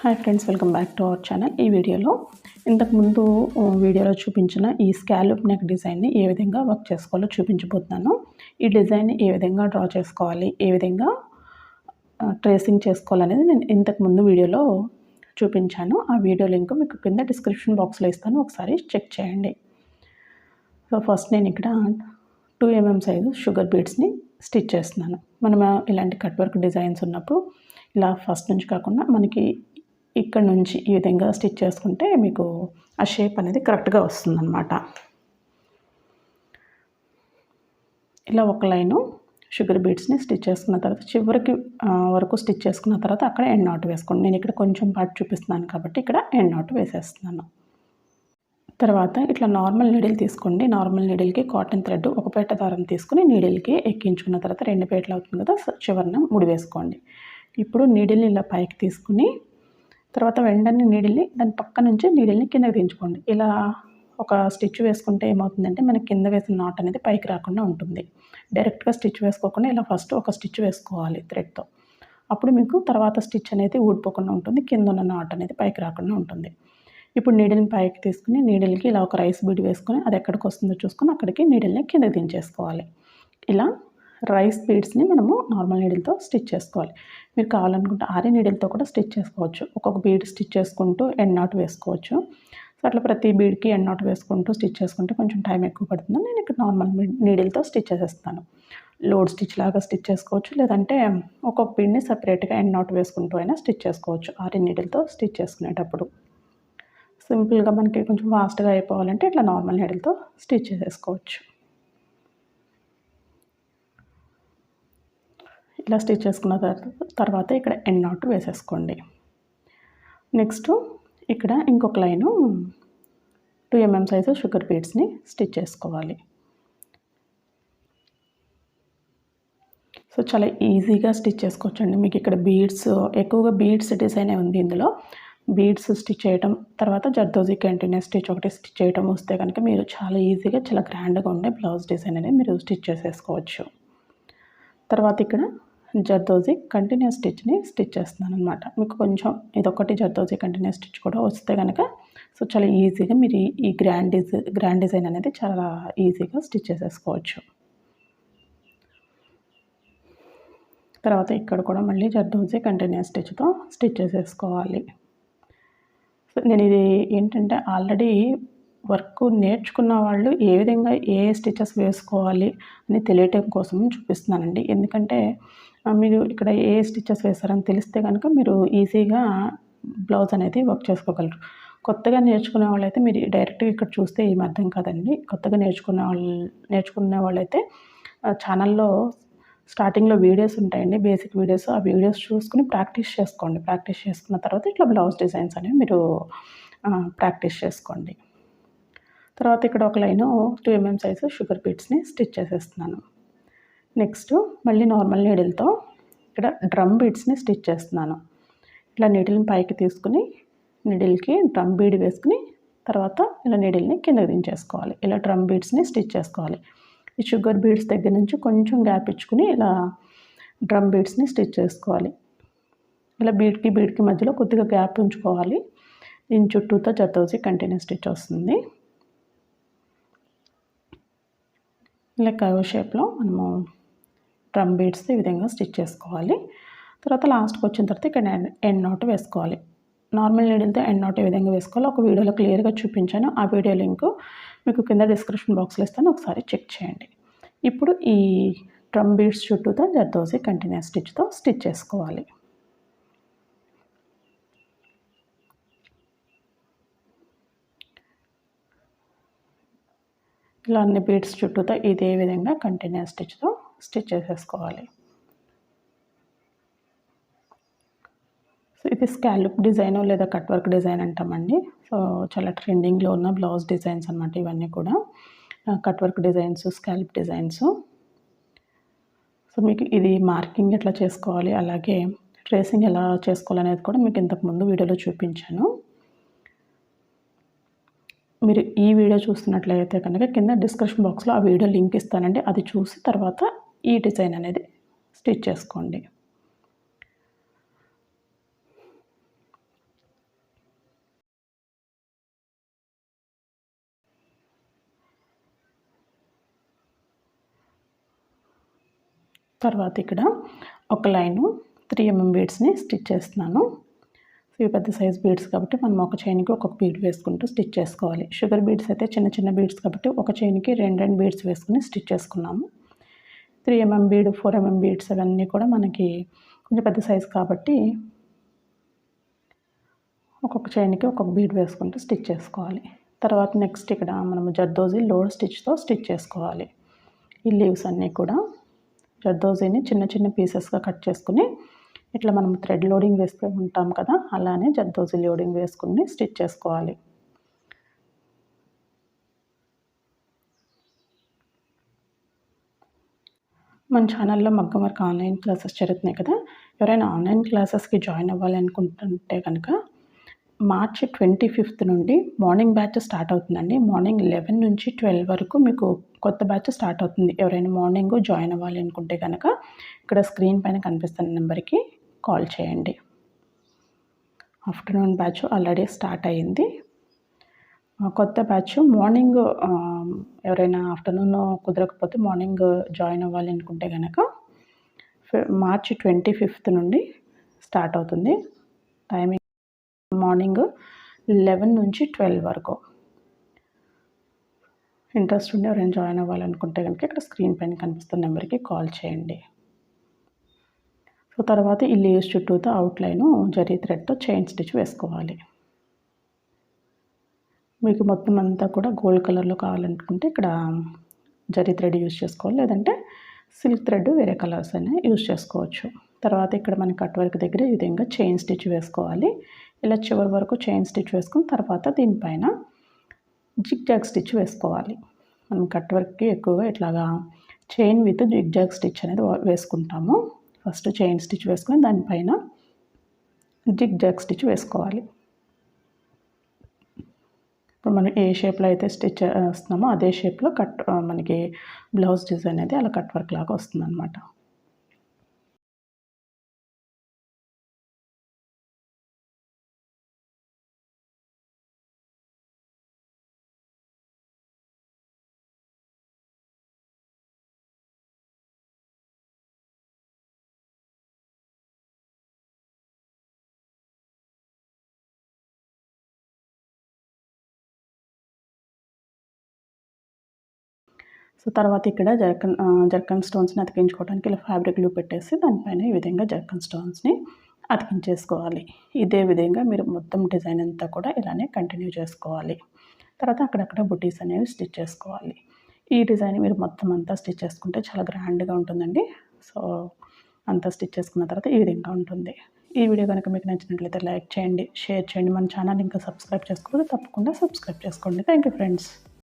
Hi friends welcome back to our channel. ఈ వీడియోలో ఇంతకుముందు వీడియోలో చూపించిన ఈ స్కాలప్ నెక్ డిజైన్ని ఏ విధంగా వర్క్ చేసుకోవాలో చూపించబోతున్నాను. ఈ డిజైన్ని ఏ విధంగా డ్రా చేసుకోవాలి ఏ విధంగా ట్రేసింగ్ చేసుకోవాలనేది నేను ఇంతకుముందు వీడియోలో చూపించాను. ఆ వీడియో లింక్ మీకు కింద డిస్క్రిప్షన్ బాక్స్లో ఇస్తాను ఒకసారి చెక్ చేయండి. సో ఫస్ట్ నేను ఇక్కడ టూ ఎంఎం సైజు షుగర్ బీడ్స్ని స్టిచ్ చేస్తున్నాను. మనం ఇలాంటి కట్ వర్క్ డిజైన్స్ ఉన్నప్పుడు ఇలా ఫస్ట్ నుంచి కాకుండా మనకి ఇక్కడ నుంచి ఈ విధంగా స్టిచ్ చేసుకుంటే మీకు ఆ షేప్ అనేది కరెక్ట్గా వస్తుందన్నమాట. ఇలా ఒక లైను షుగర్ బీడ్స్ని స్టిచ్ చేసుకున్న తర్వాత చివరికి వరకు స్టిచ్ చేసుకున్న తర్వాత అక్కడ ఎండ్ నాట్ వేసుకోండి. నేను ఇక్కడ కొంచెం పాటు చూపిస్తున్నాను కాబట్టి ఇక్కడ ఎండ్ నాట్ వేసేస్తున్నాను. తర్వాత ఇట్లా నార్మల్ నీడిల్ తీసుకోండి. నార్మల్ నీడిల్కి కాటన్ థ్రెడ్ ఒక పేట దారం తీసుకుని నీడిల్కి ఎక్కించుకున్న తర్వాత రెండు పేటలు అవుతుంది కదా చివరిన ముడి వేసుకోండి. ఇప్పుడు నీడిల్ని ఇలా పైకి తీసుకుని తర్వాత వెంటనే నీడిల్ని దాని పక్క నుంచి నీడిల్ని కిందకి దించుకోండి. ఇలా ఒక స్టిచ్ వేసుకుంటే ఏమవుతుందంటే మనకి కింద వేసిన నాట్ అనేది పైకి రాకుండా ఉంటుంది. డైరెక్ట్గా స్టిచ్ వేసుకోకుండా ఇలా ఫస్ట్ ఒక స్టిచ్ వేసుకోవాలి థ్రెడ్తో. అప్పుడు మీకు తర్వాత స్టిచ్ అనేది ఊడిపోకుండా ఉంటుంది. కింద ఉన్న నాట్ అనేది పైకి రాకుండా ఉంటుంది. ఇప్పుడు నీడిల్ని పైకి తీసుకుని నీడిల్కి ఇలా ఒక రైస్ బీడ్ వేసుకొని అది ఎక్కడికి వస్తుందో చూసుకొని అక్కడికి నీడిల్ని కింద దించేసుకోవాలి. ఇలా రైస్ బీడ్స్ని మనము నార్మల్ నీడిల్తో స్టిచ్ చేసుకోవాలి. మీరు కావాలనుకుంటే ఆరే నీడిల్తో కూడా స్టిచ్ చేసుకోవచ్చు. ఒక్కొక్క బీడ్ స్టిచ్ చేసుకుంటూ ఎండ్ నాట్ వేసుకోవచ్చు. సో అట్లా ప్రతి బీడ్కి ఎండ్ నాట్ వేసుకుంటూ స్టిచ్ చేసుకుంటే కొంచెం టైం ఎక్కువ పడుతుంది. నేను ఇక్కడ నార్మల్ నీడిల్తో స్టిచ్ చేసేస్తాను లోడ్ స్టిచ్ లాగా స్టిచ్ చేసుకోవచ్చు. లేదంటే ఒక్కొక్క బీడ్ని సపరేట్గా ఎండ్ నాట్ వేసుకుంటూ అయినా స్టిచ్ చేసుకోవచ్చు. ఆరే నీడిల్తో స్టిచ్ చేసుకునేటప్పుడు. సింపుల్గా మనకి కొంచెం ఫాస్ట్గా అయిపోవాలంటే ఇట్లా నార్మల్ నీడిల్తో స్టిచ్ చేసేసుకోవచ్చు ఇట్లా స్టిచ్ చేసుకున్న తర్వాత తర్వాత ఇక్కడ ఎండ్ నాట్ వేసేసుకోండి. నెక్స్ట్ ఇక్కడ ఇంకొక line two mm size sugar బీడ్స్ని స్టిచ్ చేసుకోవాలి. సో చాలా ఈజీగా స్టిచ్ చేసుకోవచ్చండి. మీకు ఇక్కడ బీడ్స్ ఎక్కువగా బీడ్స్ డిజైన్ ఉంది ఇందులో. బీడ్స్ స్టిచ్ చేయటం తర్వాత జర్దోజీ కంటిన్యూస్ స్టిచ్ ఒకటి స్టిచ్ చేయటం వస్తే కనుక మీరు చాలా ఈజీగా చాలా గ్రాండ్గా ఉండే బ్లౌజ్ డిజైన్ అనేది మీరు స్టిచ్ చేసేసుకోవచ్చు. తర్వాత ఇక్కడ జర్దోజీ కంటిన్యూస్ స్టిచ్ని స్టిచ్ చేస్తున్నాను అనమాట మీకు కొంచెం ఇదొకటి జర్దోజీ కంటిన్యూస్ స్టిచ్ కూడా వస్తే కనుక సో చాలా ఈజీగా మీరు ఈ- గ్రాండ్ డిజైన్ గ్రాండ్ డిజైన్ అనేది చాలా ఈజీగా స్టిచ్ చేసేసుకోవచ్చు. తర్వాత ఇక్కడ కూడా మళ్ళీ జర్దోజీ కంటిన్యూస్ స్టిచ్తో స్టిచ్ చేసేసుకోవాలి. సో నేను ఇది ఏంటంటే ఆల్రెడీ వర్క్ నేర్చుకున్న వాళ్ళు ఏ విధంగా ఏ స్టిచెస్ వేసుకోవాలి అని తెలియటం కోసం చూపిస్తున్నానండి. ఎందుకంటే మీరు ఇక్కడ ఏ స్టిచెస్ వేస్తారని తెలిస్తే కనుక మీరు ఈజీగా బ్లౌజ్ అనేది వర్క్ చేసుకోగలరు. కొత్తగా నేర్చుకునే వాళ్ళైతే మీరు డైరెక్ట్గా ఇక్కడ చూస్తే ఏం అర్థం కాదండి. కొత్తగా నేర్చుకునే వాళ్ళు నేర్చుకునే వాళ్ళైతే ఛానల్లో స్టార్టింగ్లో వీడియోస్ ఉంటాయండి. Basic videos. ఆ వీడియోస్ చూసుకుని ప్రాక్టీస్ చేసుకోండి. ప్రాక్టీస్ చేసుకున్న తర్వాత ఇట్లా బ్లౌజ్ డిజైన్స్ అనేవి మీరు ప్రాక్టీస్ చేసుకోండి. తర్వాత ఇక్కడ ఒక line two mm size sugar బీట్స్ని స్టిచ్ చేసేస్తున్నాను. నెక్స్ట్ మళ్ళీ నార్మల్ నీడిల్తో ఇక్కడ డ్రమ్ బీడ్స్ని స్టిచ్ చేస్తున్నాను. ఇలా నీడిల్ని పైకి తీసుకుని నీడిల్కి డ్రమ్ బీడ్ వేసుకుని తర్వాత ఇలా నీడిల్ని కిందకి దించేసుకోవాలి. ఇలా డ్రమ్ బీడ్స్ని స్టిచ్ చేసుకోవాలి. ఈ షుగర్ బీడ్స్ దగ్గర నుంచి కొంచెం గ్యాప్ ఇచ్చుకుని ఇలా డ్రమ్ బీడ్స్ని స్టిచ్ చేసుకోవాలి. ఇలా బీడ్కి బీడ్కి మధ్యలో కొద్దిగా గ్యాప్ ఉంచుకోవాలి. దీని చుట్టూతో జతోసి కంటిన్యూ స్టిచ్ వస్తుంది. ఇలా కర్వ్ షేప్లో మనము డ్రమ్ బీడ్స్ ఈ విధంగా స్టిచ్ చేసుకోవాలి. తర్వాత లాస్ట్కి వచ్చిన తర్వాత ఇక్కడ ఎండ్- ఎండ్ వేసుకోవాలి. నార్మల్ నీడిల్తో ఎండ్ నోట్ ఏ విధంగా వేసుకోవాలి ఒక వీడియోలో క్లియర్గా చూపించాను. ఆ వీడియో లింక్ మీకు కింద డిస్క్రిప్షన్ బాక్స్లో ఇస్తాను. ఒకసారి చెక్ చేయండి. ఇప్పుడు ఈ డ్రమ్ బీడ్స్ చుట్టూతో జర్దోసి కంటిన్యూస్ స్టిచ్తో స్టిచ్ చేసుకోవాలి. ఇలా అన్ని బీడ్స్ చుట్టూతో ఇదే విధంగా కంటిన్యూస్ స్టిచ్తో స్టిచ్ చేసేసుకోవాలి. సో ఇది స్కాలప్ డిజైన్ లేదా కట్ వర్క్ డిజైన్ అంటామండి. సో చాలా ట్రెండింగ్లో ఉన్న బ్లౌజ్ డిజైన్స్ అనమాట ఇవన్నీ కూడా. Cut work designs scallop designs. So మీకు ఇది మార్కింగ్ ఎట్లా చేసుకోవాలి అలాగే ట్రేసింగ్ ఎలా చేసుకోవాలనేది కూడా మీకు ఇంతకుముందు వీడియోలో చూపించాను. మీరు ఈ వీడియో చూస్తున్నట్లయితే కనుక కింద డిస్క్రిప్షన్ బాక్స్లో ఆ వీడియో లింక్ ఇస్తానండి. అది చూసి తర్వాత ఈ డిజైన్ అనేది స్టిచ్ చేసుకోండి. తర్వాత ఇక్కడ ఒక లైను త్రీ ఎంఎం బీడ్స్ని స్టిచ్ చేస్తున్నాను. ఇవి పెద్ద సైజ్ బీడ్స్ కాబట్టి మనం ఒక చైన్కి ఒక్కొక్క బీడ్ వేసుకుంటూ స్టిచ్ చేసుకోవాలి. షుగర్ బీడ్స్ అయితే చిన్న చిన్న బీడ్స్ కాబట్టి ఒక చైన్కి రెండు రెండు బీడ్స్ వేసుకుని స్టిచ్ చేసుకున్నాము. Three mm bead four mm beads అవన్నీ కూడా మనకి కొంచెం పెద్ద సైజ్ కాబట్టి ఒక్కొక్క చైన్కి ఒక్కొక్క బీడ్ వేసుకుంటూ స్టిచ్ చేసుకోవాలి. తర్వాత నెక్స్ట్ ఇక్కడ మనము జర్దోజీ లోడ్ స్టిచ్తో స్టిచ్ చేసుకోవాలి. ఈ లీవ్స్ అన్నీ కూడా జర్దోజీని చిన్న చిన్న పీసెస్గా కట్ చేసుకుని ఇట్లా మనం థ్రెడ్ లోడింగ్ వేస్తూ ఉంటాం కదా అలానే జర్దోజీ లోడింగ్ వేసుకుని స్టిచ్ చేసుకోవాలి. మన ఛానల్లో మగ్గం వర్క్ ఆన్లైన్ క్లాసెస్ జరుగుతున్నాయి కదా ఎవరైనా ఆన్లైన్ క్లాసెస్కి జాయిన్ అవ్వాలి అనుకుంటుంటే కనుక మార్చి ట్వంటీ ఫిఫ్త్ నుండి మార్నింగ్ బ్యాచ్ స్టార్ట్ అవుతుందండి. మార్నింగ్ లెవెన్ నుంచి ట్వెల్వ్ వరకు మీకు కొత్త బ్యాచ్ స్టార్ట్ అవుతుంది. ఎవరైనా మార్నింగ్ జాయిన్ అవ్వాలి అనుకుంటే కనుక ఇక్కడ స్క్రీన్ పైన కనిపిస్తున్న నెంబర్కి కాల్ చేయండి. ఆఫ్టర్నూన్ బ్యాచ్ ఆల్రెడీ స్టార్ట్ అయ్యింది కొత్త బ్యాచ్ మార్నింగ్ ఎవరైనా ఆఫ్టర్నూన్ కుదరకపోతే మార్నింగ్ జాయిన్ అవ్వాలి అనుకుంటే కనుక మార్చి ట్వంటీ ఫిఫ్త్ నుండి స్టార్ట్ అవుతుంది. టైమింగ్ మార్నింగ్ లెవెన్ నుంచి ట్వెల్వ్ వరకు. ఇంట్రెస్ట్ ఉండి ఎవరైనా జాయిన్ అవ్వాలనుకుంటే కనుక ఇక్కడ స్క్రీన్ పైన కనిపిస్తున్న నెంబర్కి కాల్ చేయండి. సో తర్వాత ఈ లేస్ చుట్టూతో అవుట్లైను జరీ థ్రెడ్తో చైన్ స్టిచ్ వేసుకోవాలి. మీకు మొత్తం అంతా కూడా గోల్డ్ కలర్లో కావాలనుకుంటే ఇక్కడ జరీ థ్రెడ్ యూజ్ చేసుకోవాలి. లేదంటే సిల్క్ థ్రెడ్ వేరే కలర్స్ అయినా యూజ్ చేసుకోవచ్చు. తర్వాత ఇక్కడ మన కట్ వర్క్ దగ్గర ఈ విధంగా చైన్ స్టిచ్ వేసుకోవాలి. ఇలా చివరి వరకు చైన్ స్టిచ్ వేసుకున్న తర్వాత దీనిపైన జిగ్ జాగ్ స్టిచ్ వేసుకోవాలి. మనం కట్ వర్క్కి ఎక్కువగా ఇట్లాగా chain with zig zag stitch అనేది వేసుకుంటాము. ఫస్ట్ చైన్ స్టిచ్ వేసుకొని దానిపైన జిగ్ జాగ్ స్టిచ్ వేసుకోవాలి. ఇప్పుడు మనం ఏ షేప్లో అయితే స్టిచ్ చేస్తున్నామో అదే షేప్లో కట్ మనకి బ్లౌజ్ డిజైన్ అనేది అలా కట్ వర్క్ లాగా వస్తుంది అనమాట సో తర్వాత ఇక్కడ జర్కన్ జర్కన్ స్టోన్స్ని అతికించుకోవడానికి ఇలా ఫ్యాబ్రిక్ పెట్టేసి దానిపైన ఈ విధంగా జర్కన్ స్టోన్స్ని అతికించేసుకోవాలి. ఇదే విధంగా మీరు మొత్తం డిజైన్ అంతా కూడా ఇలానే కంటిన్యూ చేసుకోవాలి. తర్వాత అక్కడక్కడ బుటీస్ అనేవి స్టిచ్ చేసుకోవాలి. ఈ డిజైన్ మీరు మొత్తం అంతా స్టిచ్ చేసుకుంటే చాలా గ్రాండ్గా ఉంటుందండి. సో అంతా స్టిచ్ చేసుకున్న తర్వాత ఈ విధంగా ఉంటుంది. ఈ వీడియో కనుక మీకు నచ్చినట్లయితే లైక్ చేయండి షేర్ చేయండి. మన ఛానల్ ఇంకా సబ్స్క్రైబ్ చేసుకోవాలి తప్పకుండా సబ్స్క్రైబ్ చేసుకోండి. Thank you friends